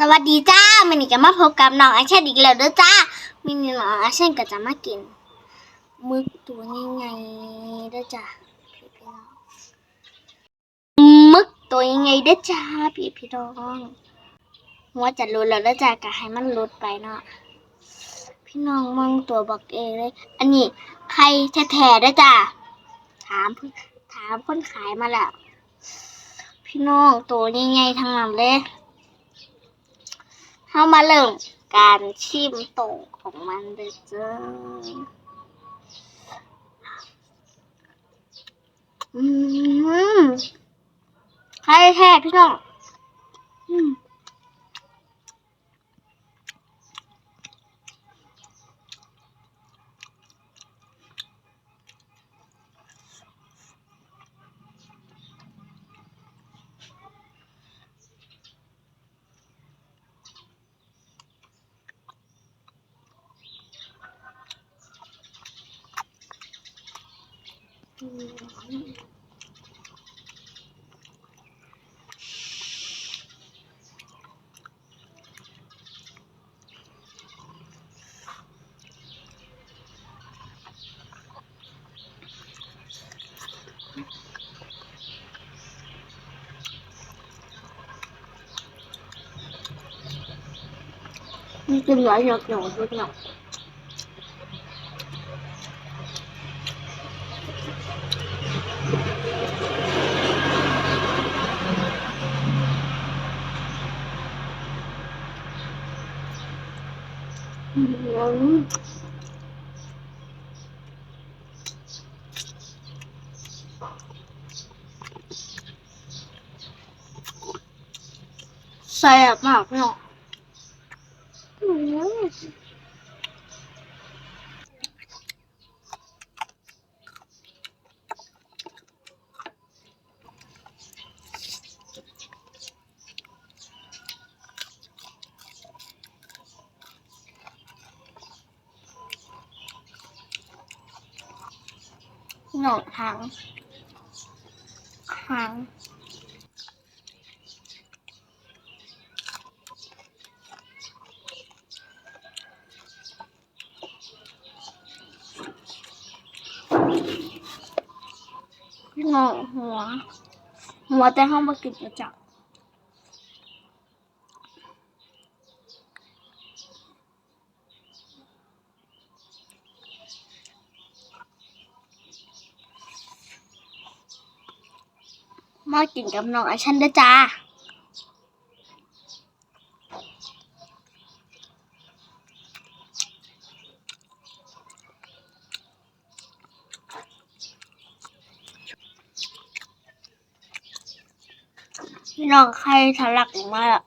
สวัสดีจ้ามันนี่ก็มาพบกับน้องไอเช่นอีกแล้วเด้อจ้ามินีน้องไอเช่นก็จะมากินมึกตัวใหญ่ๆเด้อจ้าพี่พี่น้องมึกตัวใหญ่ๆเด้อจ้าพี่พี่น้องหัวจะลุดแล้วเด้อจ้าก็ให้มันลุดไปเนาะพี่น้องมองตัวบอกเองเลย อันนี้ใครแท้ๆเด้อจ้าถามเพิ่นถามคนขายมาแล้วพี่น้องตัวใหญ่ๆทั้งนั้นเลย เข้ามาเริ่มการชิมตรงของมันเลยจ้าอืมใครแท้พี่น้องอืม นี่กินหลายอย่างหน่อยพี่น้องอืม แซ่บมากพี่น้อง หนองหางหางหนองหัว หัวแต่ห้องมากินประจับ มากินกับน้องไอชันด้จ้าพี่น้องใครทะลักออกมาอะ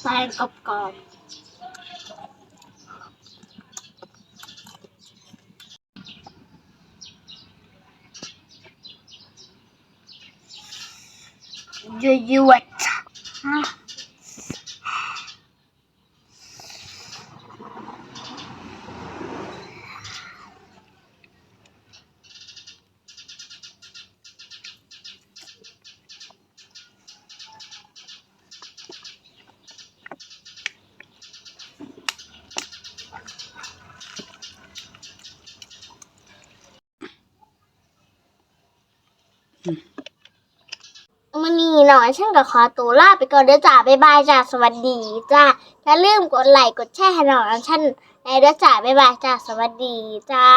ใส่กรอบกรอบๆยั่วๆจ้ะฮะ มันนี่หน่อยฉันก็ขอตัวลาไปก่อนเด้อจ้าบ๊ายบายจ้าสวัสดีจ้าอย่าลืมกดไลค์กดแชร์ให้หน่อยฉันในเด้อจ้าบ๊ายบายจ้าสวัสดีจ้า